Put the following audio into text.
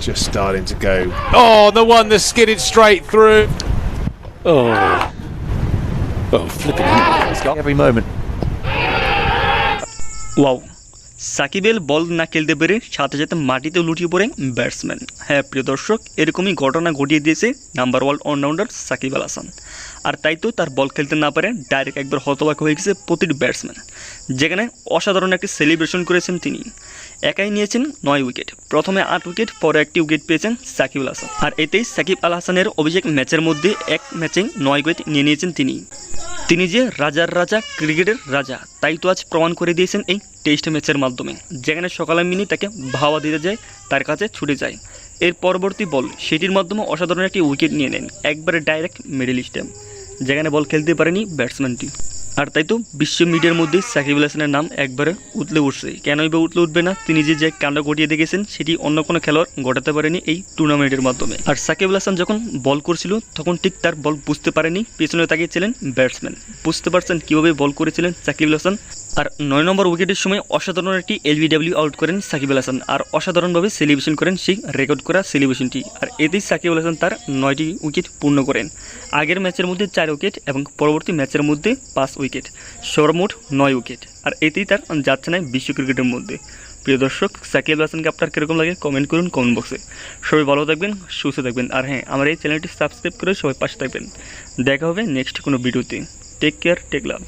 just starting to go. Oh, the one that skidded straight through. Oh. Oh, flipping. Every moment. Well. সাকিবেল বল না খেলতে পেরে সাথে সাথে মাটিতে লুটিয়ে পড়ে ব্যাটসম্যান। হ্যাঁ প্রিয় দর্শক, এরকমই ঘটনা ঘটিয়ে দিয়েছে number one allrounder Shakib Al Hasan. আর তাই তো তার বল খেলতে না পারে ডাইরেক্ট একবার হতবাক হয়ে গেছে প্রতিটি ব্যাটসম্যান। যেখানে অসাধারণ একটি সেলিব্রেশন করেছেন তিনি। একাই নিয়েছেন নয় উইকেট প্রথমে আট উইকেট পরে একটি উইকেট পেয়েছেন সাকিব আল হাসান। আর এতেই সাকিব আল হাসানের অভিষেক ম্যাচের মধ্যে এক ম্যাচে নয় উইকেট নিয়ে নিয়েছেন তিনি। তিনি যে রাজার রাজা, ক্রিকেটের রাজা, তাই তো আজ প্রমাণ করে দিয়েছেন এই টেস্ট ম্যাচের মাধ্যমে। যেখানে সকালে মিনি তাকে ভাওয়া দিতে যায়, তার কাছে ছুটে যায়। এর পরবর্তী বল সেটির মাধ্যমে অসাধারণ একটি উইকেট নিয়ে নেন, একবারে ডাইরেক্ট মিডিল স্টেম যেখানে বল খেলতে পারেনি ব্যাটসম্যানটি আর তাই তো বিশ্ব মিডিয়ার মধ্যে সাকিব আল হাসানের নাম একবারে উতলে উঠছে। কেনই বা উতলে উঠবে না? তিনি যে যে কাণ্ড ঘটিয়ে দেখেছেন, সেটি অন্য কোনো খেলোয়াড় ঘটাতে পারেনি এই টুর্নামেন্টের মাধ্যমে। আর সাকিব আল হাসান যখন বল করছিল, তখন ঠিক তার বল বুঝতে পারেনি। পেছনে তাকিয়েছিলেন ব্যাটসম্যান বুঝতে পারছেন কীভাবে বল করেছিলেন সাকিব আল হাসান? আর নয় নম্বর উইকেটের সময় অসাধারণ একটি এলবিডাব্লিউ আউট করেন সাকিব আল হাসান। আর অসাধারণভাবে সেলিব্রেশন করেন সেই রেকর্ড করা সেলিব্রেশনটি আর এতেই সাকিব আল হাসান তার নয়টি উইকেট পূর্ণ করেন। আগের ম্যাচের মধ্যে চার উইকেট এবং পরবর্তী ম্যাচের মধ্যে পাঁচ উইকেট। সর্বমোট নয় উইকেট। আর এতেই তার যাচ্ছে না বিশ্ব ক্রিকেটের মধ্যে। প্রিয় দর্শক, সাকিব আল হাসানকে আপনার কীরকম লাগে কমেন্ট করুন কমেন্ট বক্সে সবাই ভালো থাকবেন, সুস্থ থাকবেন। আর হ্যাঁ আমার এই চ্যানেলটি সাবস্ক্রাইব করে সবাই পাশে থাকবেন। দেখা হবে নেক্সট কোনো ভিডিওতে টেক কেয়ার টেক লাভ